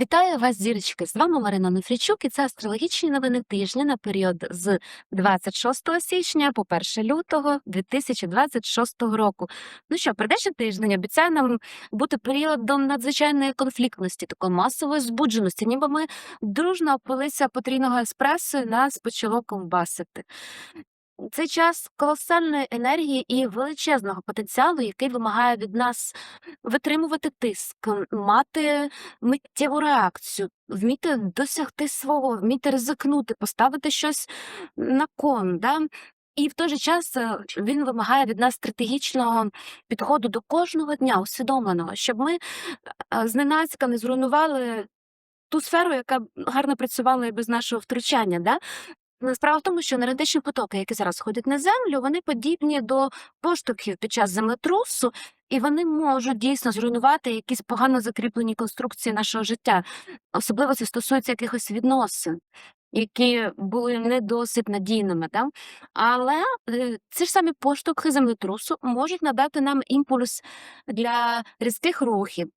Вітаю вас, зірочки! З вами Марина Нефрічук, і це астрологічні новини тижня на період з 26 січня по 1 лютого 2026 року. Ну що, прийдешній тиждень обіцяє нам бути періодом надзвичайної конфліктності, такої масової збудженості, ніби ми дружно опилися потрійного еспресо і нас почало ковбасити. Цей час колосальної енергії і величезного потенціалу, який вимагає від нас витримувати тиск, мати миттєву реакцію, вміти досягти свого, вміти ризикнути, поставити щось на кон. Да? І в той же час е, він вимагає від нас стратегічного підходу до кожного дня, усвідомленого, щоб ми е, зненацька не зруйнували ту сферу, яка гарно працювала і без нашого втручання. Да? Ну, Справа в тому, що енергетичні потоки, які зараз ходять на землю, вони подібні до поштовхів під час землетрусу, і вони можуть дійсно зруйнувати якісь погано закріплені конструкції нашого життя. Особливо це стосується якихось відносин, які були не досить надійними. Да? Але е, ці ж самі поштовхи землетрусу можуть надати нам імпульс для різких рухів,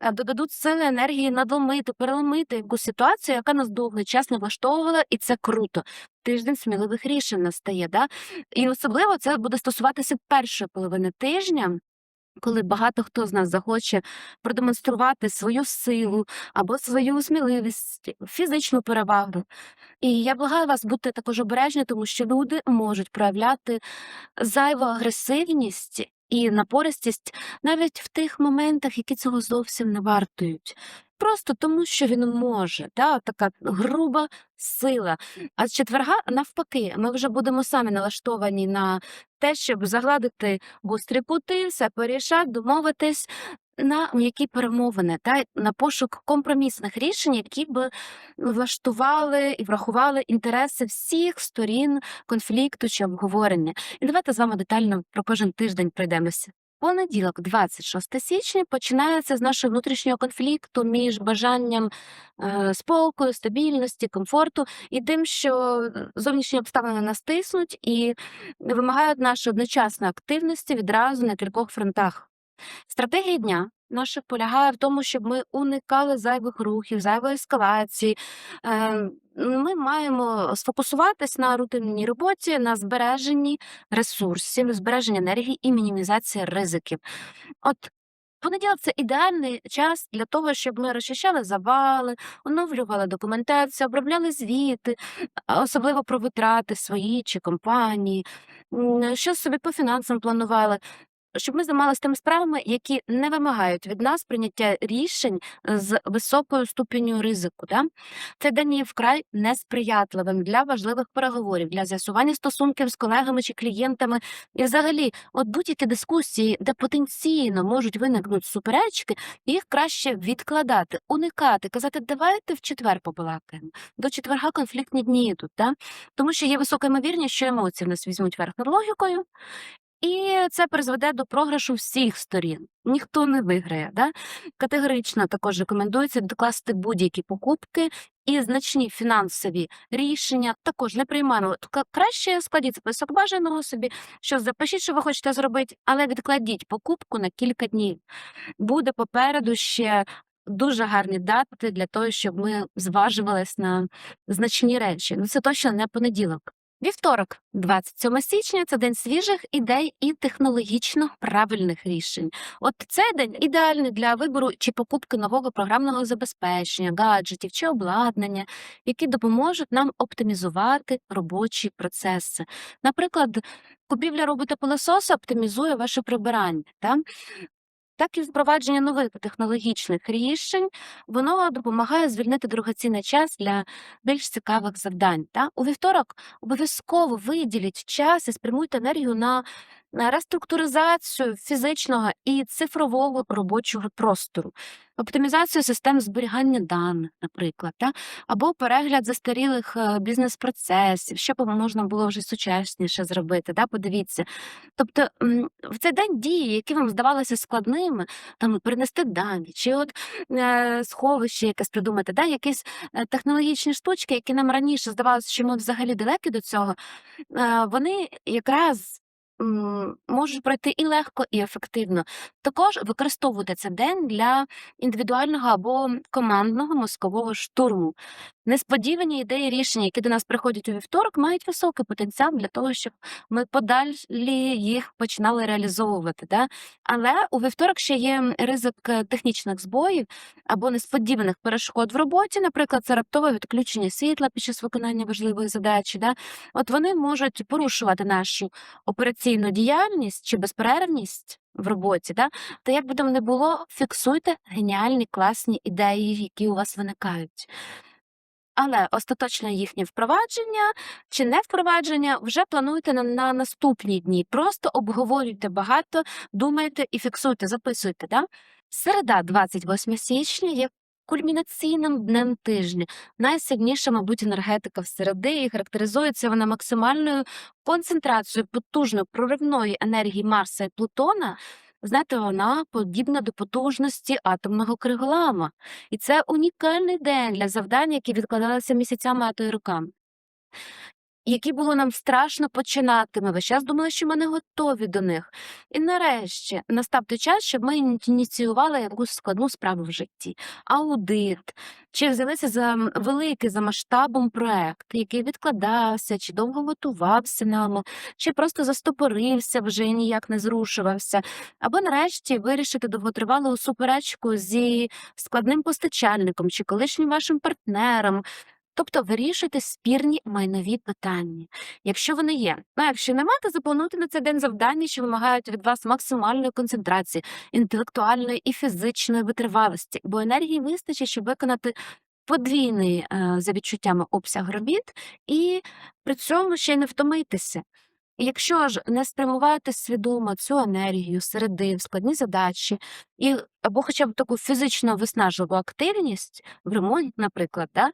е, додадуть сили енергії надломити, переломити якусь ситуацію, яка нас довгий час не влаштовувала, і це круто. Тиждень сміливих рішень настає. Да? І особливо це буде стосуватися першої половини тижня. Коли багато хто з нас захоче продемонструвати свою силу або свою сміливість, фізичну перевагу. І я благаю вас бути також обережні, тому що люди можуть проявляти зайву агресивність і напористість навіть в тих моментах, які цього зовсім не вартують. Просто тому, що він може, да, така груба сила. А з четверга, навпаки, ми вже будемо самі налаштовані на те, щоб загладити гострі кути, все порішати, домовитись на м'які перемовини, та на пошук компромісних рішень, які б влаштували і врахували інтереси всіх сторін конфлікту чи обговорення. І давайте з вами детально про кожен тиждень пройдемося. Понеділок, 26 січня, починається з нашого внутрішнього конфлікту між бажанням е, спокою, стабільності, комфорту і тим, що зовнішні обставини нас тиснуть і вимагають нашої одночасної активності відразу на кількох фронтах. Стратегія дня наша полягає в тому, щоб ми уникали зайвих рухів, зайвої ескалації. Ми маємо сфокусуватись на рутинній роботі, на збереженні ресурсів, збереженні енергії і мінімізації ризиків. От Понеділок це ідеальний час для того, щоб ми розчищали завали, оновлювали документацію, обробляли звіти, особливо про витрати свої чи компанії, що собі по фінансам планували. Щоб ми займалися тими справами, які не вимагають від нас прийняття рішень з високою ступеню ризику. Да? Цей день вкрай несприятливим для важливих переговорів, для з'ясування стосунків з колегами чи клієнтами. І взагалі, от будь-які дискусії, де потенційно можуть виникнути суперечки, їх краще відкладати, уникати, казати, давайте в четвер побалакаємо. До четверга конфліктні дні йдуть, да? тому що є висока ймовірність, що емоції в нас візьмуть верх над логікою. І це призведе до програшу всіх сторін. Ніхто не виграє. Да? Категорично також рекомендується докласти будь-які покупки і значні фінансові рішення. Також не приймаємо. Краще складіть список бажаного собі, що запишіть, що ви хочете зробити, але відкладіть покупку на кілька днів. Буде попереду ще дуже гарні дати для того, щоб ми зважувались на значні речі. Ну це точно не понеділок. Вівторок, 27 січня, це день свіжих ідей і технологічно правильних рішень. От цей день ідеальний для вибору чи покупки нового програмного забезпечення, гаджетів чи обладнання, які допоможуть нам оптимізувати робочі процеси. Наприклад, купівля робота-пилососа оптимізує ваше прибирання. Та? Так і впровадження нових технологічних рішень воно допомагає звільнити дорогоцінний час для більш цікавих завдань. Та? У вівторок обов'язково виділіть час і спрямуйте енергію на реструктуризацію фізичного і цифрового робочого простору, оптимізацію систем зберігання даних, наприклад, та? або перегляд застарілих е, бізнес-процесів, що б можна було вже сучасніше зробити. Та? Подивіться. Тобто в цей день дії, які вам здавалися складними, там перенести дані, чи от е, сховище якесь придумати, да? якісь е, технологічні штучки, які нам раніше здавалося, що ми взагалі далекі до цього, е, вони якраз можуть пройти і легко, і ефективно. Також використовуйте цей день для індивідуального або командного мозкового штурму. Несподівані ідеї рішення, які до нас приходять у вівторок, мають високий потенціал для того, щоб ми подалі їх починали реалізовувати. Да? Але у вівторок ще є ризик е, технічних збоїв або несподіваних перешкод в роботі, наприклад, це раптове відключення світла під час виконання важливої задачі. Да? От вони можуть порушувати нашу операційну діяльність чи безперервність в роботі. Да? Та як би там не було, фіксуйте геніальні класні ідеї, які у вас виникають. Але остаточне їхнє впровадження чи не впровадження вже плануйте на, на наступні дні. Просто обговорюйте багато, думайте і фіксуйте, записуйте. Да? Середа, 28 січня, є кульмінаційним днем тижня. Найсильніша, мабуть, енергетика в середи і характеризується вона максимальною концентрацією потужної проривної енергії Марса і Плутона. Знаєте, вона подібна до потужності атомного криголама. І це унікальний день для завдань, які відкладалися місяцями, а то й роками. Які було нам страшно починати. Ми весь час думали, що ми не готові до них. І нарешті настав той час, щоб ми ініціювали якусь складну справу в житті, аудит, чи взялися за великий за масштабом проект, який відкладався, чи довго готувався нами, чи просто застопорився вже і ніяк не зрушувався. Або нарешті вирішити довготривалу суперечку зі складним постачальником чи колишнім вашим партнером. Тобто вирішуйте спірні майнові питання, якщо вони є. Ну, якщо немає, то заплануйте на цей день завдання, що вимагають від вас максимальної концентрації, інтелектуальної і фізичної витривалості, бо енергії вистачить, щоб виконати подвійний е, за відчуттями обсяг робіт, і при цьому ще не втомитися. І якщо ж не спрямувати свідомо цю енергію середи в складні задачі, і або хоча б таку фізично виснажливу активність в ремонт, наприклад, да,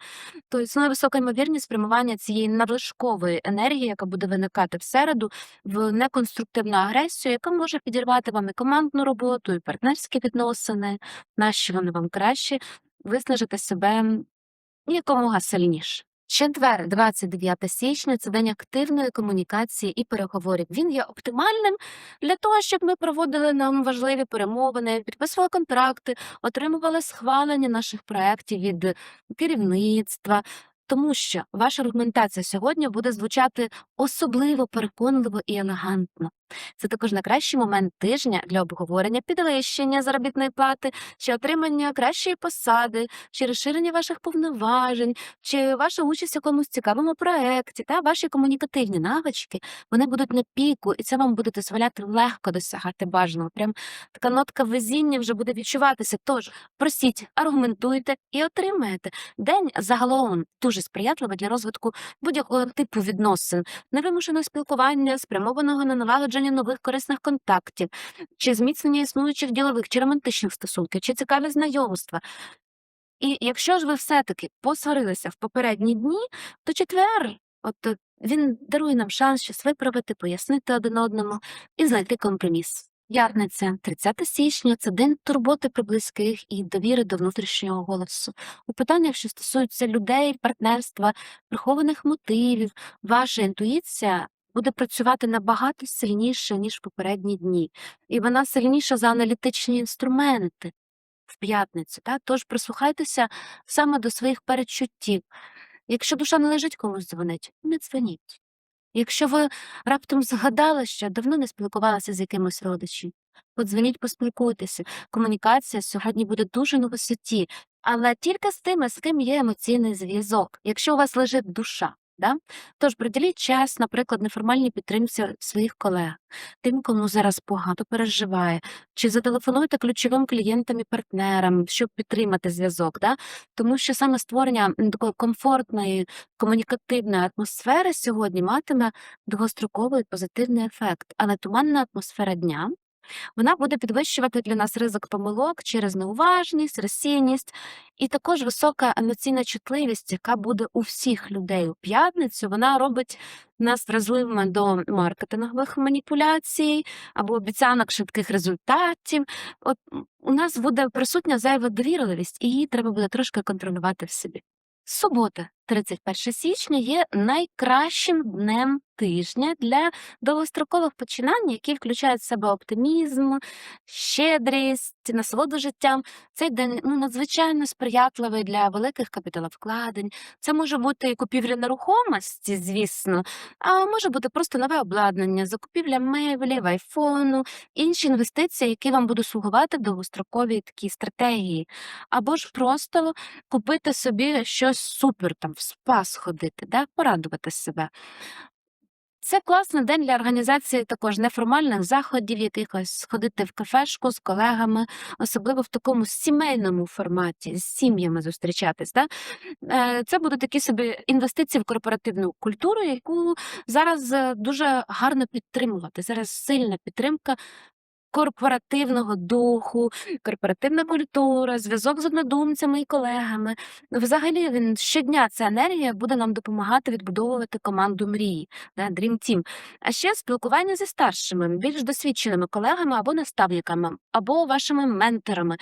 то існує висока ймовірність спрямування цієї надлишкової енергії, яка буде виникати в середу, в неконструктивну агресію, яка може підірвати вам і командну роботу, і партнерські відносини, нащо вони вам краще, виснажити себе якомога сильніше. Четвер, 29 січня, це день активної комунікації і переговорів. Він є оптимальним для того, щоб ми проводили нам важливі перемовини, підписували контракти, отримували схвалення наших проєктів від керівництва. Тому що ваша аргументація сьогодні буде звучати особливо переконливо і елегантно. Це також найкращий момент тижня для обговорення підвищення заробітної плати, чи отримання кращої посади, чи розширення ваших повноважень, чи ваша участь в якомусь цікавому проєкті, та ваші комунікативні навички вони будуть на піку, і це вам буде дозволяти легко досягати бажаного. Прям така нотка везіння вже буде відчуватися. Тож просіть, аргументуйте і отримаєте. День загалом дуже сприятливий для розвитку будь-якого типу відносин, невимушеного спілкування, спрямованого на налагодження нових корисних контактів, чи зміцнення існуючих ділових чи романтичних стосунків, чи цікаві знайомства. І якщо ж ви все-таки посварилися в попередні дні, то четвер, от е, він дарує нам шанс щось виправити, пояснити один одному і знайти компроміс. П'ятниця, 30 січня це день турботи про близьких і довіри до внутрішнього голосу. У питаннях, що стосуються людей, партнерства, прихованих мотивів, ваша інтуїція буде працювати набагато сильніше, ніж попередні дні. І вона сильніша за аналітичні інструменти в п'ятницю. Так? Тож прислухайтеся саме до своїх передчуттів. Якщо душа не лежить комусь дзвонить, не дзвоніть. Якщо ви раптом згадали, що давно не спілкувалися з якимось родичем, подзвоніть, поспілкуйтеся. Комунікація сьогодні буде дуже на висоті, але тільки з тими, з ким є емоційний зв'язок, якщо у вас лежить душа. Да? Тож приділіть час, наприклад, неформальній підтримці своїх колег, тим, кому зараз погано переживає, чи зателефонуйте ключовим клієнтам і партнерам, щоб підтримати зв'язок. Да? Тому що саме створення такої комфортної комунікативної атмосфери сьогодні матиме довгостроковий позитивний ефект. Але туманна атмосфера дня вона буде підвищувати для нас ризик помилок через неуважність, розсіяність і також висока емоційна чутливість, яка буде у всіх людей у п'ятницю. Вона робить нас вразливими до маркетингових маніпуляцій або обіцянок швидких результатів. От у нас буде присутня зайва довірливість, і її треба буде трошки контролювати в собі. Субота, 31 січня є найкращим днем тижня для довгострокових починань, які включають в себе оптимізм, щедрість, насолоду життям. Цей день ну, надзвичайно сприятливий для великих капіталовкладень. Це може бути купівля нерухомості, звісно, а може бути просто нове обладнання, закупівля меблів, айфону, інші інвестиції, які вам будуть слугувати в довгостроковій такій стратегії. Або ж просто купити собі щось супер, там в спа сходити, да? порадувати себе. Це класний день для організації також неформальних заходів, якихось сходити в кафешку з колегами, особливо в такому сімейному форматі, з сім'ями зустрічатись. Да? Е, Це будуть такі собі інвестиції в корпоративну культуру, яку зараз е, дуже гарно підтримувати. Зараз сильна підтримка. Корпоративного духу, корпоративна культура, зв'язок з однодумцями і колегами. Взагалі, він щодня ця енергія буде нам допомагати відбудовувати команду мрії, да, Dream Team. А ще спілкування зі старшими, більш досвідченими колегами або наставниками, або вашими менторами.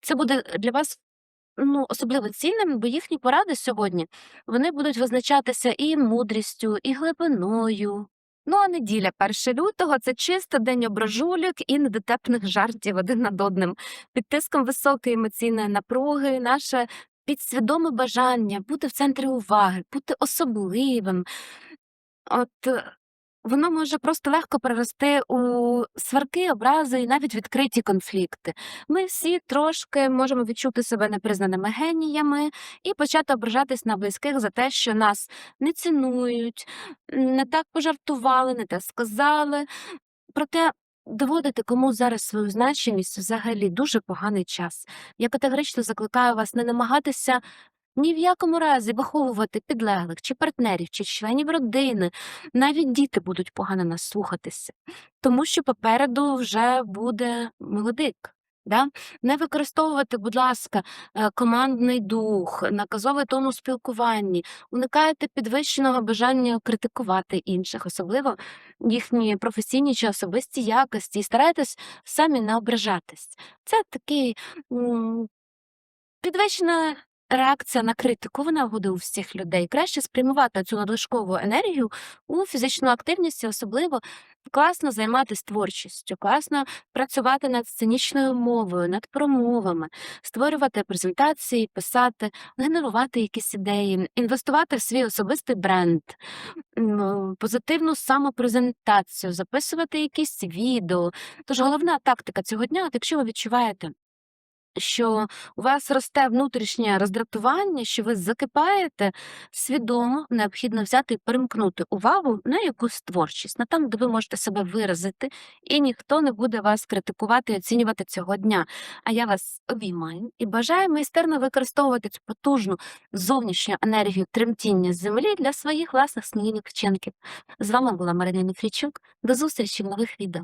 Це буде для вас ну, особливо цінним, бо їхні поради сьогодні вони будуть визначатися і мудрістю, і глибиною. Ну а неділя 1 лютого це чисто день ображулік і недотепних жартів один над одним. Під тиском високої емоційної напруги, наше підсвідоме бажання бути в центрі уваги, бути особливим. От е, воно може просто легко перерости у сварки, образи і навіть відкриті конфлікти. Ми всі трошки можемо відчути себе непризнаними геніями і почати ображатись на близьких за те, що нас не цінують, не так пожартували, не те сказали. Проте доводити комусь зараз свою значимість взагалі дуже поганий час. Я категорично закликаю вас не намагатися ні в якому разі виховувати підлеглих, чи партнерів, чи членів родини. Навіть діти будуть погано нас слухатися, тому що попереду вже буде молодик. Да? Не використовувати, будь ласка, е, командний дух, наказовий тон у спілкуванні, уникайте підвищеного бажання критикувати інших, особливо їхні професійні чи особисті якості, і старайтесь самі не ображатись. Це такий підвищена реакція на критику, вона буде у всіх людей. Краще спрямувати цю надлишкову енергію у фізичну активність, особливо класно займатися творчістю, класно працювати над сценічною мовою, над промовами, створювати презентації, писати, генерувати якісь ідеї, інвестувати в свій особистий бренд, позитивну самопрезентацію, записувати якісь відео. Тож головна тактика цього дня, от якщо ви відчуваєте, що у вас росте внутрішнє роздратування, що ви закипаєте, свідомо необхідно взяти і перемкнути увагу на якусь творчість, на там, де ви можете себе виразити, і ніхто не буде вас критикувати і оцінювати цього дня. А я вас обіймаю і бажаю майстерно використовувати цю потужну зовнішню енергію тремтіння землі для своїх власних сміливих вчинків. З вами була Марина Нефрічук. До зустрічі в нових відео.